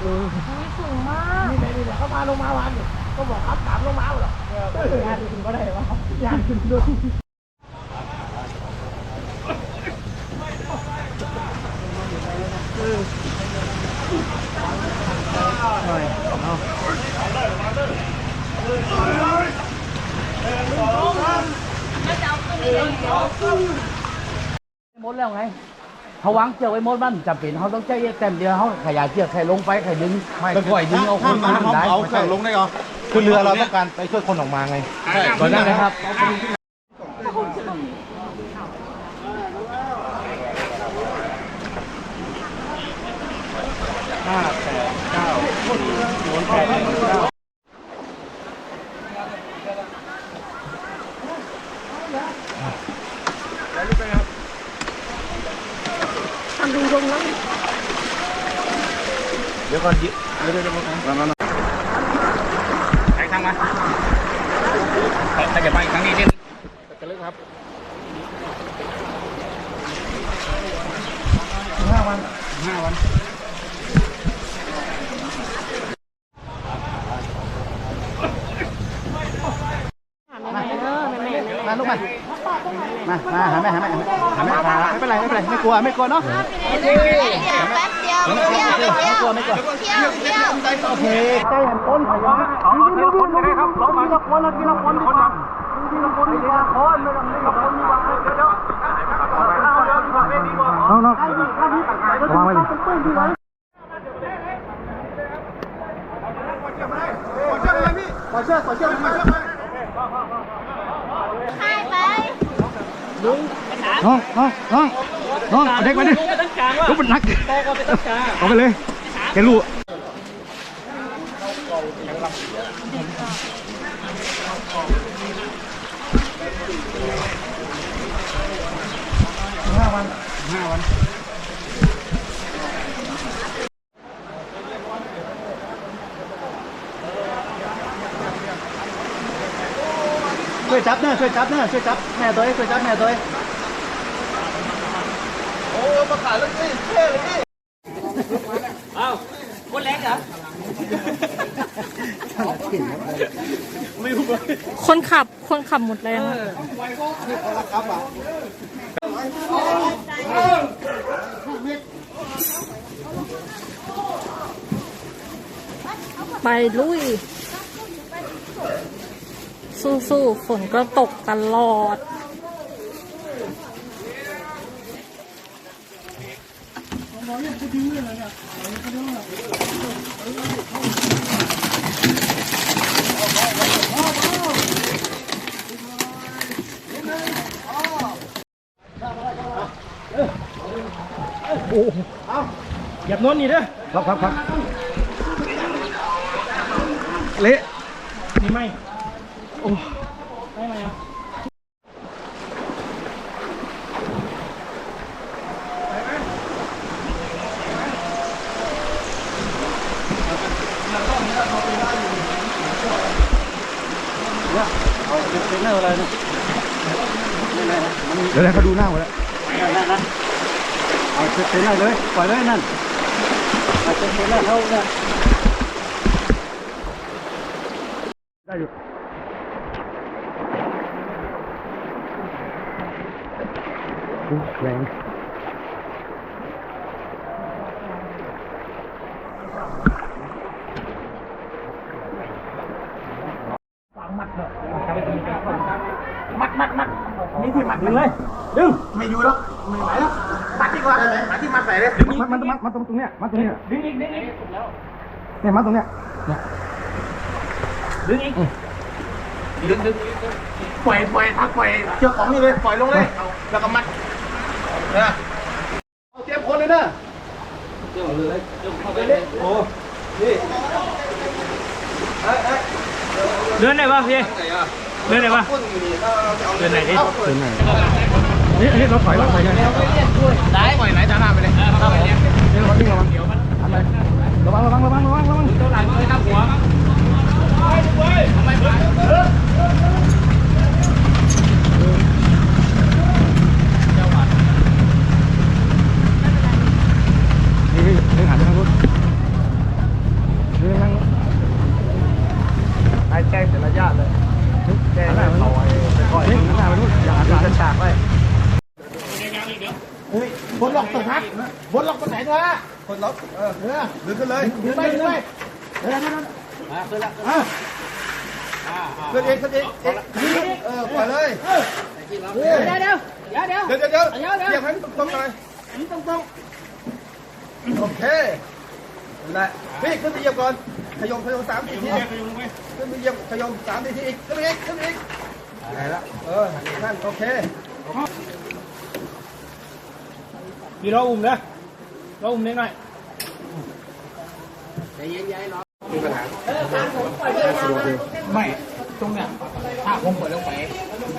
สูงมากนี่ไหนนี่ไหนเขามาลงมาวันก็บอกครับถามลงมาหรอกงานขึ้นก็ได้วะงานขึ้นด้วยหมดแล้วไง เขาวางเชือกไว้หมดมันจำเป็นเขาต้องใจเต็มเดียวเขาขยายเชือกใครลงไปใครดึงก็ปล่อยดึงเอาคนถ้ามามันได้เอาเครื่องลงได้เหรอคือเรือเราต้องการไปช่วยคนออกมาไงก่อนนั้นนะครับเดี๋ ยวก่อนยิเดี๋ยวเดี๋ยวเดี๋ยวมามามาไปทางมาถ้าจะไปครั้งนี้เนี่ยจะเลิกครับห้าวันห้าวันมาลูกมา มามาหาแม่หาแม่หาแม่หาไม่เป็นไรไม่เป็นไรไม่กลัวไม่กลัวเนาะเดี๋ยวแป๊บเดียวเที่ยวเที่ยวไม่กลัวไม่กลัวเที่ยวเที่ยวโอเคใจหันต้นขวาเอาทีละคนเลยครับสองทีละคนละทีละคนดีกว่าทีละคนดีกว่าคนไม่ต้องทีละคนดีกว่าเดี๋ยวเดี๋ยวน้องน้องวางไว้เลยขอเชือกขอเชือกขอเชือกให้ไป น้องน้องน้องน้องเอาเด็กมาดิลุกมันนักเอาไปเลยแกรู้ห้าวันห้าวัน วยจับเนอะช่วยจับเนอะช่วยจับแม่ตัวเองช่วยจับแม่ตัวเองคนขับคนขับหมดแรงอะไปลุย สู้ๆฝนก็ตกตลอดเหยียบโน้นนี่เด้อครับครับครับเละนี่ไม่โอ้ไม่ไหมอะ เดี๋ยวเขาดูหน้าหมดแล้วเอาเซ็นเลยปล่อยเลยนั่นเอาเซ็นเลยเขาเนี่ยได้อยู่อู้แรงมัดมัดมัด นี่ที่มัดดึงเลย ดึง ไม่อยู่แล้วไม่ไหวแล้วมัดดีกว่ามัดที่มัดใส่เลยมัดมัดมัดมัดตรงตรงเนี้ยมัดตรงเนี้ยดึงอีกดึงอีกเนี่ยมัดตรงเนี้ยเนี่ยดึงอีกดึงดึงปล่อยปล่อยทักปล่อยเชือกของนี่เลยปล่อยลงเลยแล้วก็มัดนะเอาเตรียมคนเลยนะเตรียมเลยเตรียมเข้าไปเลยโอ้นี่เดินไหนวะพี่ เดินไหนวะเดินไหนดิเดินไหนนี่นี่เราถอยเรางอปยังได้ปล่อยไหนจ้าน้าไปเลยเข้ไปเนี่ยระวังระวังเดี๋ยวมันอะไรระวังระวังระวังระวังระวังตัวหลังเลยครับหัวทำไมไปแจ้งแต่ละญาติเลย หันหน้าไปนู่นเฮ้ยหันหน้าไปนู่นอย่าหันหลังจะฉากไว้เฮ้ยบนหลอกตรงนักบนหลอกตรงไหนตัวละคนล็อกเออเนื้อดึงขึ้นเลยดึอไปดึงไปเฮ้ยนั่นนั่นมาขึ้นเะอ่าขึ้นเองขึ้นเองเออปล่อยเลยเดี๋ยวเดี๋ยวเดี๋ยวเดี๋ยวเดี๋ยวเดี๋ยวเดี๋ยวให้ตรงตรงเลยตรงตรงโอเคนั่นแหละพี่ขึ้นตีเยอยบก่อนขยมขยมสามสี่ที ขึ้นไปเหยียบขยมสามสี่ทีอีกขึ้นไปอีกขึ้นไปอีกได้แล้วเออนั่นโอเคพี่เราอุ้มนะเราอุ้มนิดหน่อยไม่ตรงเนี้ยถ้าผมเปิดลงไป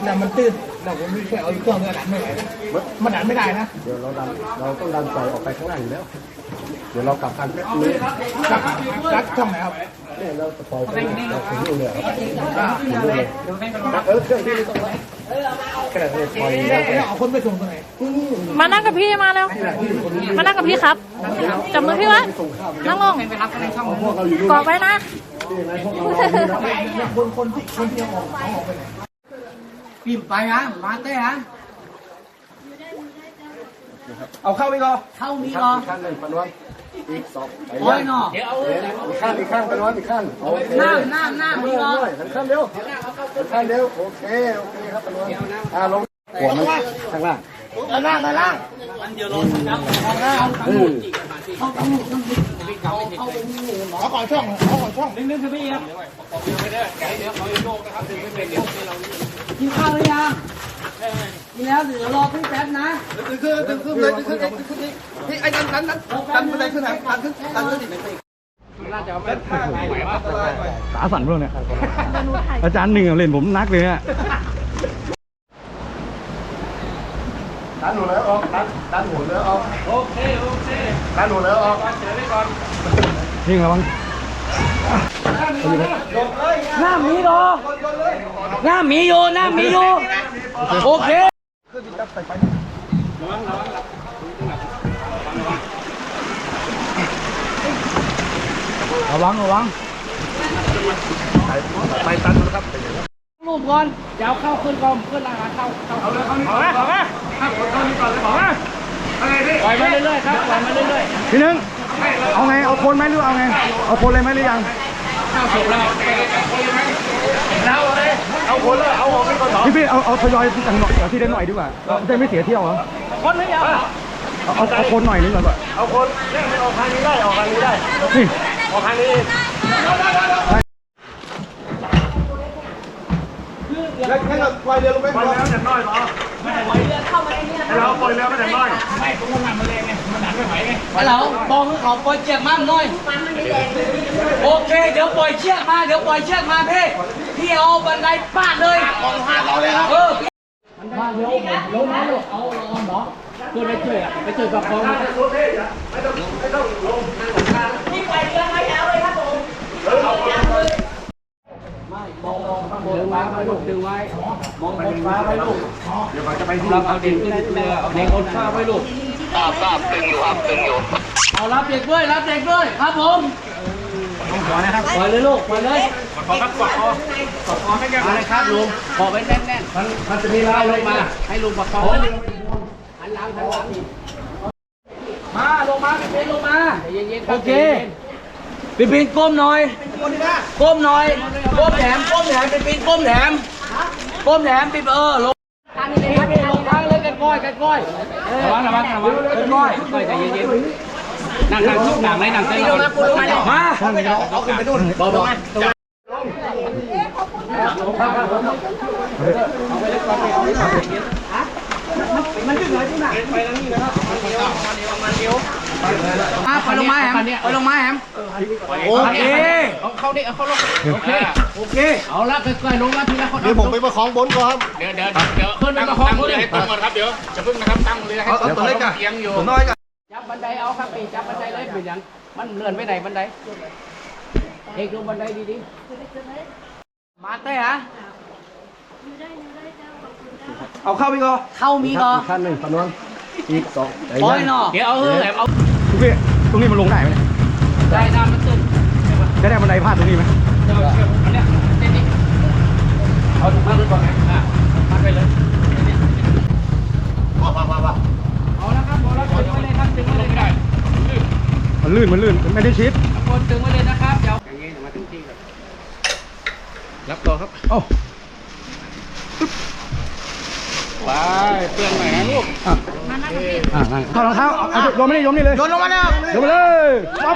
แล้วมันตื้นแล้วผมไม่ช่วยเอาอีกเครื่องเนื้อดันไม่ไหวมันดันไม่ได้นะ เดี๋ยวเราดันเราต้องดันปล่อยออกไปข้างล่างอยู่แล้ว เดี๋ยวเรากลับกันนี้รักรักช่องไหนครับ เนี่ยเราปล่อยไปเราถึงอยู่เลยเออเครื่องที่ไม่ต้องไว้กระเด็นปล่อยแล้วแต่เอาคนไปส่งตรงไหนมานั่งกับพี่มาแล้ว มานั่งกับพี่ครับจับมือพี่ไว้นั่งลงกอดไว้นะปีมไปฮะมาเต้ฮะเอาเข้าไปก่อนเข้ามีรอข้างหนึ่งปนวัน อีกสองไปโอ้ยเนาะอีกข้างอีกข้างไปร้อนอีกข้างโอเคน้ำน้ำน้ำพี่น้องหันข้างเร็วหันข้างเร็วโอเคโอเคครับไปร้อนอ่าลงหัวมันข้างล่างข้างล่างข้างล่างเดี๋ยวลงข้างล่างอืมเขางข้างล่างเขาขอช่างนึกนึกคือพี่ครับเดี๋ยวเขาโยกนะครับดึงไม่เป็นเดี๋ยวเรากินข้าวหรือยัง กินแล้วเดี๋ยวรอพี่แป๊บนะดึงขึ้นดึงขึ้นเลยดึงขึ้นดึงขึ้นนี่ไอ้ดันดันดันดันไปเลยขึ้นไหนดันขึ้นดันขึ้นอีกตาสั่นพื่อนเนี่ยอาจารย์หนึ่งเล่นผมนักเลยเนี่ยดันหนูแล้วออกดันดันหัวแล้วออกโอเคโอเคดันหนูแล้วออกเฉยไปก่อนนี่ระวัง หน้ามีรอหน้ามีโยหน้ามีโยโอเคระวังระวังไปตันนะครับรูปก่อนเดี๋ยวเข้าขึ้นกองขึ้นราคาเข้าเข้าเอาเลยเอาเลยเอาเลยเอาเลยเอาเลยก่อนเลยบอกว่าอะไรพี่ปล่อยมาเรื่อยๆครับปล่อยมาเรื่อยพี่หนึง เอาไง เอาคนไหมหรือเอาไง เอาคนเลยไหมหรือยังเอาเลยเอาคนเลยเอาออกไปก่อนพี่พี่เอาเอาทยอยที่จังหน่อยเอาที่ได้หน่อยดีกว่าจะได้ไม่เสียเที่ยวเหรอๆคนหรือยังเอาเอาเอาคนหน่อยนึงก่อนเอาคนเนี่ยไม่ออกทางนี้ได้ออกทางนี้ได้นี่ ออกทางนี้ แล้วแค่เราปล่อยเรือลงไปปล่อยแล้วแต่น้อยเหรอไม่ปล่อยเรือเข้ามาในนี้เราปล่อยเรือไม่แต่น้อย ไม่ตรงนั้นมันแรงไง มันดันไม่ไหวไงเราบอกให้เขาปล่อยเชือกมาหน่อย โอเค เดี๋ยวปล่อยเชือกมา เดี๋ยวปล่อยเชือกมาพี่ พี่เอาบันไดปาดเลยกองห้าเราเลยครับเออมาเดี๋ยวลงมาลูกเอาเอาหมอเพื่อไปช่วยอะไปช่วยประคอง ดึงไว้ลูกดึงไว้ มองบนฟ้าไว้ลูกเดี๋ยวจะไปเราเอาเด็กขึ้นเรือเอาเด็กบนฟ้าไว้ลูกทราบทราบตึงอยู่ครับตึงอยู่เอารับเด็กด้วยรับเด็กด้วยครับผมปล่อยนะครับปล่อยเลยลูกปล่อยเลยขอครับขอขอขอขอให้แกมาเลยครับลุงขอไว้แน่นๆมันมันจะมีลายลงมา ให้ลุงประคองหันหลังหันหลังมาลงมาพี่เพนลงมาโอเค พี่เพนก้มหน่อย ก้มหน่อย ก้มแหลมก้มแหลมพี่เพนก้มแหลมก้มแหลมพี่เออลงทางนี้ลงทางเลยกันก้อยกันก้อยระวังระวังระวังกันก้อยก้อยใจเย็นๆนั่งนั่งชุบหนังไหนนั่งเต้นมาเอาขึ้นไปนู่นบอกบอกมาปล่ อยลงมาแฮมปล่อยลงมาแฮมโอเค เอาเข้าดิเอาเข้าลงโอเค โอเค เอาละค่อยๆลงมาทีละคนเดี๋ยวผมไปประคองบนก่อนครับเดี๋ยวเดี๋ยวเดี๋ยวตั้งตั้งเลยให้ตั้งก่อนครับเดี๋ยวจะพึ่งนะครับตั้งเลยให้เอาเอาตัวเล็กอะเอียงอยู่ตัวน้อยกันจับบันไดเอาครับปีจับบันไดเลยเป็นยังมันเลื่อนไปไหนบันไดเอกลงบันไดดีๆมาเต้ฮะเอาเข้าไปก่อนเข้ามีก็ขั้นหนึ่งปนวน อีกสองปล่อยหน่อเดี๋ยวเอาเออแหลมเอาพี่ตรงนี้มันลงได้ไหมเนี่ยได้น้ำมันตึ้งจะได้บันไดพาดตรงนี้ไหมอันเนี้ยเส้นนี้เอาถุงมือก่อนนะอะมัดไปเลยว้าวว้าวว้าวเอาละครับเอาละถึงไปเลยครับถึงไปเลยไม่ได้มันลื่นมันลื่นมันไม่ได้ชิดคนตึงไว้เลยนะครับเดี๋ยวอย่างนี้เดี๋ยวมาถึงที่ก่อนรับตัวครับโอ้ไปเปลี่ยนใหม่นะลูก อะอะนั่งถอดรองเท้าเอาเอาโยนไม่ได้โยนนี่เลยโยนลงมาเนี่ยโยนไปเลยปั๊บ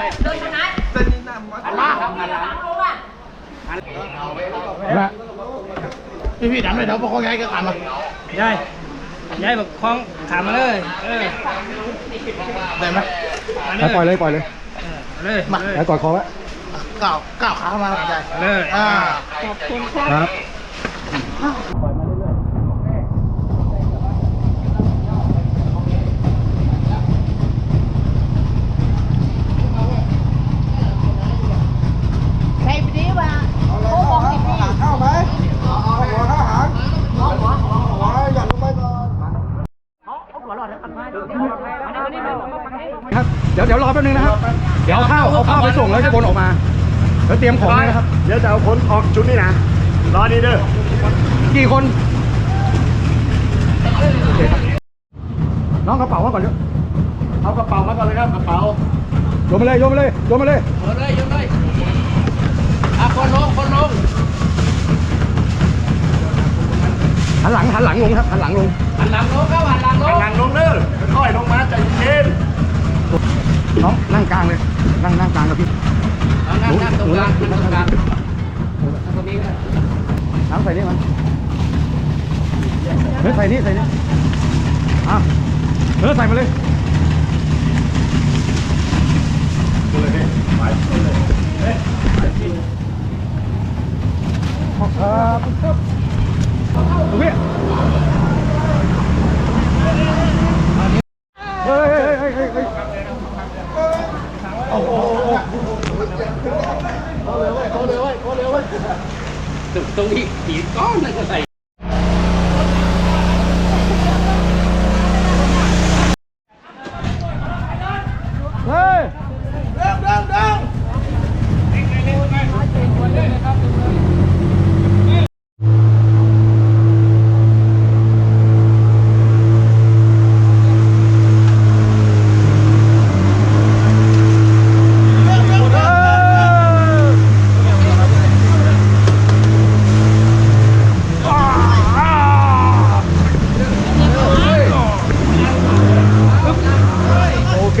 หันหลังครับหันหลังนะพี่พี่ดันเลยเดี๋ยวประคองย้ายก็ขามายายยายบอกคล้องขามาเลยเออได้ไหมไปปล่อยเลยปล่อยเลยเลยมาไปกอดคอไว้ก้าวก้าวขาเข้ามาใหญ่เลยอ่าครับใครไปดีวะโอ้บอกสิพี่ เข้าไหมเอาหัวเข้าหางหัวหัวหัวอย่าลงไปก่อนครับเดี๋ยวเดี๋ยวรอแป๊บนึงนะครับ เดี๋ยวเอาข้าวเอาข้าวไปส่งแล้วจะบนออกมาแล้วเตรียมของเลยนะครับ เดี๋ยวจะเอาคนออกชุดนี้นะ รอนี่เด้อ กี่คนโอเคครับน้องกระเป๋ามาก่อนเดี๋ยวเอากระเป๋ามาก่อนเลยครับกระเป๋าโยนมาเลยโยนมาเลยโยนมาเลยโยนเลยโยนเลยอะคนลงคนลงหันหลังหันหลังลงครับหันหลังลงหันหลังลงครับหันหลังลงหลังลงเด้อค่อยลงมาใจเย็นน้องนั่งกลางเลยนั่งนั่งกลางกับพี่เอา นั่งนั่งตรงกลางนั่งตรงกลางนั่งตรงนี้ก็ได้น้ำใส่นี่มันเฮ้ยใส่นี่ใส่นี่อะเออใส่มาเลยขอบครับตรงนี้เฮ้ยเฮ้ยเฮ้ยเฮ้ยเฮ้ย ตรงนี้ผีก้อนนั่นก็ใส่ เฮ้ย เริ่มเริ่มเริ่ม โอเค